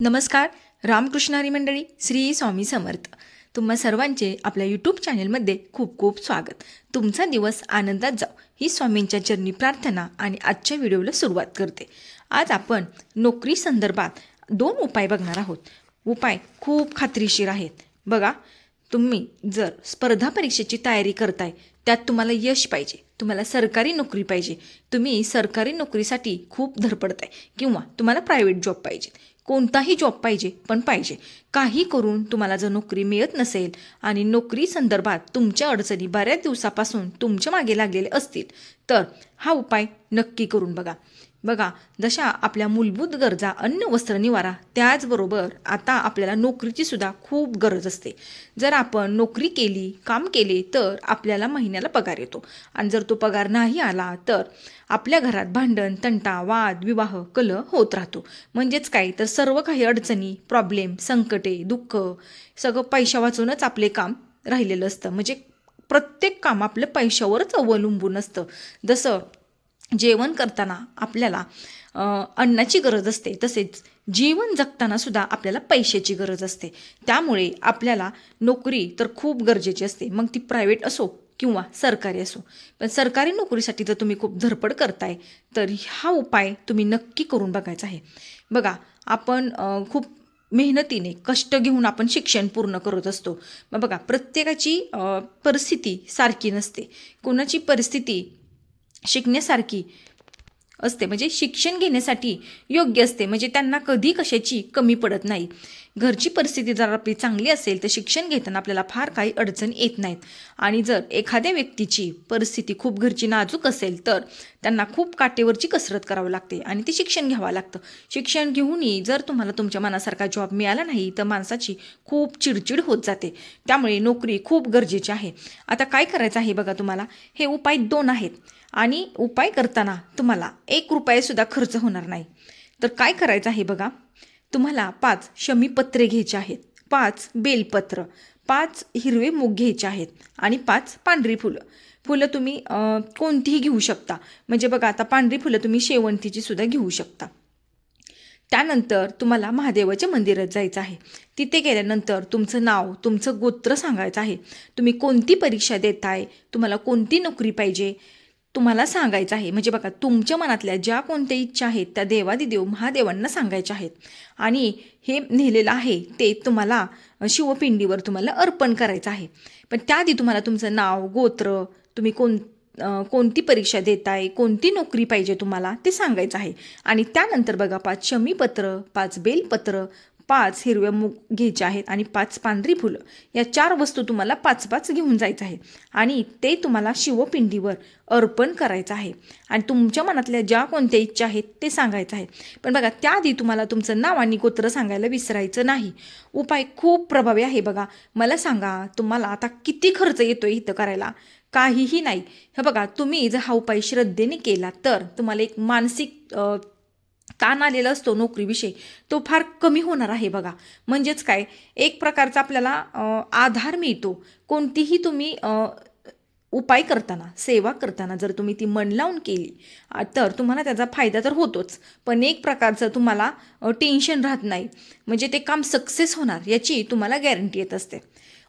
नमस्कार रामकृष्णारी मंडळी श्री स्वामी समर्थ. तुम्हा सर्वांचे आपल्या यूट्यूब चॅनेलमध्ये खूप खूप स्वागत. तुमचा दिवस आनंदात जाऊ ही स्वामींच्या चरणी प्रार्थना आणि आजच्या व्हिडिओला सुरुवात करते. आज आपण नोकरी संदर्भात दोन उपाय बघणार आहोत. उपाय खूप खात्रीशीर आहेत. बघा तुम्ही जर स्पर्धा परीक्षेची तयारी करताय त्यात तुम्हाला यश पाहिजे तुम्हाला सरकारी नोकरी पाहिजे तुम्ही सरकारी नोकरीसाठी खूप धडपडताय किंवा तुम्हाला प्रायव्हेट जॉब पाहिजे. कोणताही जॉब पाहिजे पण पाहिजे. काही करून तुम्हाला जर नोकरी मिळत नसेल आणि नोकरी संदर्भात तुमच्या अडचणी बऱ्याच दिवसापासून तुमच्या मागे लागलेले असतील तर हा उपाय नक्की करून बघा. बघा जशा आपल्या मूलभूत गरजा अन्न वस्त्र निवारा त्याचबरोबर आता आपल्याला नोकरीची सुद्धा खूप गरज असते. जर आपण नोकरी केली काम केले तर आपल्याला महिन्याला पगार येतो. आणि जर तो पगार नाही आला तर आपल्या घरात भांडण तंटा वाद विवाह कल होत राहतो. म्हणजेच काय? तर सर्व काही अडचणी प्रॉब्लेम संकटे दुःख सगळं पैशा वाचूनच आपले काम राहिलेलं असतं. म्हणजे प्रत्येक काम आपलं पैशावरच अवलंबून असतं. जसं जेवण करताना आपल्याला अन्नाची गरज असते. तसेच जीवन जगताना सुद्धा आपल्याला पैशाची गरज असते. त्यामुळे आपल्याला नोकरी तर खूप गरजेची असते. मग ती प्रायव्हेट असो किंवा सरकारी असो. पण सरकारी नोकरीसाठी जर तुम्ही खूप धडपड करताय तर हा उपाय तुम्ही नक्की करून बघायचा आहे. बघा आपण खूप मेहनतीने कष्ट घेऊन आपण शिक्षण पूर्ण करत असतो. मग बघा प्रत्येकाची परिस्थिती सारखी नसते. कोणाची परिस्थिती शिकण्यासारखी असते. म्हणजे शिक्षण घेण्यासाठी योग्य असते. म्हणजे त्यांना कधी कशाची कमी पडत नाही. घरची परिस्थिती जर आपली चांगली असेल तर शिक्षण घेताना आपल्याला फार काही अडचण येत नाहीत. आणि जर एखाद्या व्यक्तीची परिस्थिती खूप घरची नाजूक असेल तर त्यांना खूप काटेवरची कसरत करावी लागते आणि ते शिक्षण घ्यावं लागतं. शिक्षण घेऊनही जर तुम्हाला तुमच्या मनासारखा जॉब मिळाला नाही तर माणसाची खूप चिडचिड होत जाते. त्यामुळे नोकरी खूप गरजेची आहे. आता काय करायचं आहे बघा तुम्हाला? हे उपाय दोन आहेत. आणि उपाय करताना तुम्हाला एक रुपयासुद्धा खर्च होणार नाही. तर काय करायचं आहे बघा? तुम्हाला पाच शमीपत्रे घ्यायचे आहेत. पाच बेलपत्र पाच हिरवे मूग घ्यायचे आहेत आणि पाच पांढरी फुलं. फुलं तुम्ही कोणतीही घेऊ शकता. म्हणजे बघा आता पांढरी फुलं तुम्ही शेवंतीची सुद्धा घेऊ शकता. त्यानंतर तुम्हाला महादेवाच्या मंदिरात जायचं आहे. तिथे गेल्यानंतर तुमचं नाव तुमचं गोत्र सांगायचं आहे. तुम्ही कोणती परीक्षा देताय? तुम्हाला कोणती नोकरी पाहिजे? तुम्हाला सांगायचं आहे. म्हणजे बघा तुमच्या मनातल्या ज्या कोणत्या इच्छा आहेत त्या देवादिदेव महादेवांना सांगायच्या आहेत. आणि हे नेलेलं आहे ते तुम्हाला शिवपिंडीवर तुम्हाला अर्पण करायचं आहे. पण त्याआधी तुम्हाला तुमचं नाव गोत्र तुम्ही कोण कोणती परीक्षा देताय कोणती नोकरी पाहिजे तुम्हाला ते सांगायचं आहे. आणि त्यानंतर बघा पाच शमीपत्र पाच बेलपत्र पाच हिरव्या मूग घ्यायचे आहेत आणि पाच पांढरी फुलं. या चार वस्तू तुम्हाला पाच पाच घेऊन जायचं आहे. आणि ते तुम्हाला शिवपिंडीवर अर्पण करायचं आहे. आणि तुमच्या मनातल्या ज्या कोणत्या इच्छा आहेत ते सांगायचं आहे. पण बघा त्याआधी तुम्हाला तुमचं नाव आणि गोत्र सांगायला विसरायचं नाही. उपाय खूप प्रभावी आहे बघा. मला सांगा तुम्हाला आता किती खर्च येतोय इथं करायला? काहीही नाही. हे बघा तुम्ही जर हा उपाय श्रद्धेने केला तर तुम्हाला एक मानसिक ताण आलेला असतो नोकरीविषयी तो फार कमी होणार आहे बघा. म्हणजेच काय? एक प्रकारचा आपल्याला आधार मिळतो. कोणतीही तुम्ही उपाय करताना सेवा करताना जर तुम्ही ती मन लावून केली तर तुम्हाला त्याचा फायदा तर होतोच. पण एक प्रकारचं तुम्हाला टेन्शन राहत नाही. म्हणजे ते काम सक्सेस होणार याची तुम्हाला गॅरंटी येत असते.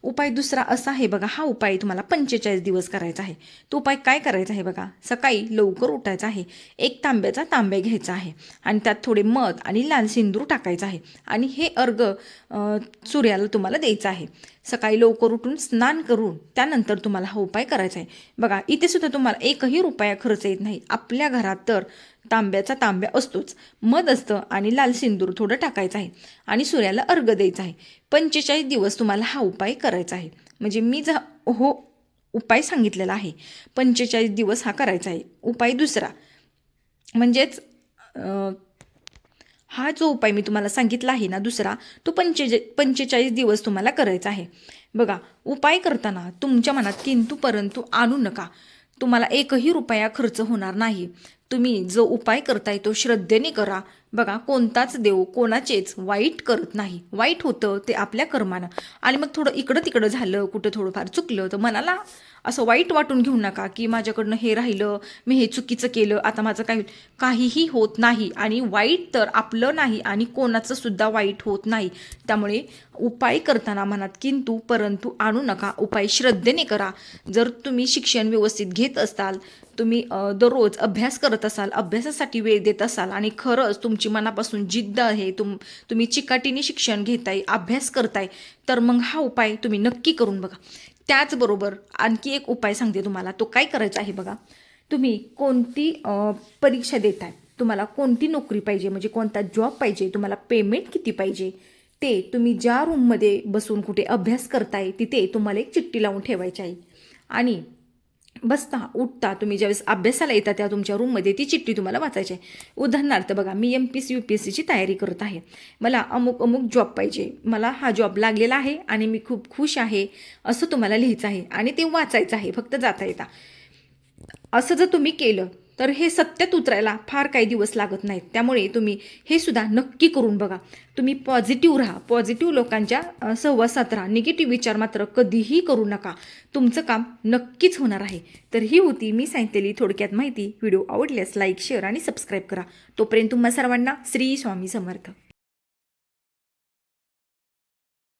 उपाय दुसरा असा आहे बघा हा उपाय तुम्हाला पंचेचाळीस दिवस करायचा आहे. तो उपाय काय करायचा आहे बघा सकाळी लवकर उठायचा आहे एक तांब्याचा तांब्या घ्यायचा आहे आणि त्यात थोडे मध आणि लाल सिंदूर टाकायचं आहे आणि हे अर्घ सूर्याला तुम्हाला द्यायचं आहे. सकाळी लवकर उठून स्नान करून त्यानंतर तुम्हाला हा उपाय करायचा आहे. बघा इथे सुद्धा तुम्हाला एकही रुपया खर्च येत नाही. आपल्या घरात तर तांब्याचा तांब्या असतोच. मध असतं आणि लाल सिंदूर थोडं टाकायचं आहे आणि सूर्याला अर्घ द्यायचा आहे. पंचेचाळीस दिवस तुम्हाला हा उपाय करायचा आहे. म्हणजे मी जा हो उपाय सांगितलेला आहे पंचेचाळीस दिवस हा करायचा आहे. उपाय दुसरा म्हणजेच हा जो उपाय मी तुम्हाला सांगितला आहे ना दुसरा तो पंचे पंचेचाळीस दिवस तुम्हाला करायचा आहे. बघा उपाय करताना तुमच्या मनात किंतू परंतु आणू नका. तुम्हाला एकही रुपया खर्च होणार नाही. तुम्ही जो उपाय करताय तो श्रद्धेने करा. बघा कोणताच देव कोणाचेच वाईट करत नाही. वाईट होतं ते आपल्या कर्मानं. आणि मग थोडं इकडं तिकडं झालं कुठं थोडंफार चुकलं तर मनाला असं वाईट वाटून घेऊ नका की माझ्याकडनं हे राहिलं मी हे चुकीचं केलं आता माझं काही काहीही होत नाही. आणि वाईट तर आपलं नाही आणि कोणाचं सुद्धा वाईट होत नाही. त्यामुळे उपाय करताना मनात किंतु परंतु आणू नका. उपाय श्रद्धेने करा. जर तुम्ही शिक्षण व्यवस्थित घेत असाल तुम्ही दररोज अभ्यास करत असाल अभ्यासासाठी वेळ देत असाल आणि खरंच तुमची मनापासून जिद्द आहे तुम तुम्ही चिकाटीने शिक्षण घेताय अभ्यास करताय तर मग हा उपाय तुम्ही नक्की करून बघा. त्याचबरोबर आणखी एक उपाय सांगते तुम्हाला तो काय करायचा आहे बघा. तुम्ही कोणती परीक्षा देताय तुम्हाला कोणती नोकरी पाहिजे म्हणजे कोणता जॉब पाहिजे तुम्हाला पेमेंट किती पाहिजे ते तुम्ही ज्या रूममध्ये बसून कुठे अभ्यास करताय तिथे तुम्हाला एक चिठ्ठी लावून ठेवायची आहे. आणि बसता उठता तुम्ही ज्यावेळेस अभ्यासाला येता त्या तुमच्या रूममध्ये ती चिठ्ठी तुम्हाला वाचायची आहे. उदाहरणार्थ बघा मी M P C U P S सीची तयारी करत आहे. मला अमुक अमुक जॉब पाहिजे. मला हा जॉब लागलेला आहे आणि मी खूप खुश आहे असं तुम्हाला लिहायचं आहे. आणि ते वाचायचं आहे फक्त जाता येता. असं जर तुम्ही केलं तर हे सत्यात उतरायला फार काही दिवस लागत नाहीत. त्यामुळे तुम्ही हे सुद्धा नक्की करून बघा. तुम्ही पॉझिटिव्ह राहा. पॉझिटिव्ह लोकांच्या सहवासात राहा. निगेटिव्ह विचार मात्र कधीही करू नका. तुमचं काम नक्कीच होणार आहे. तर ही होती मी सांगितलेली थोडक्यात माहिती. व्हिडिओ आवडल्यास लाईक शेअर आणि सबस्क्राईब करा. तोपर्यंत तुम्हा सर्वांना श्री स्वामी समर्थ.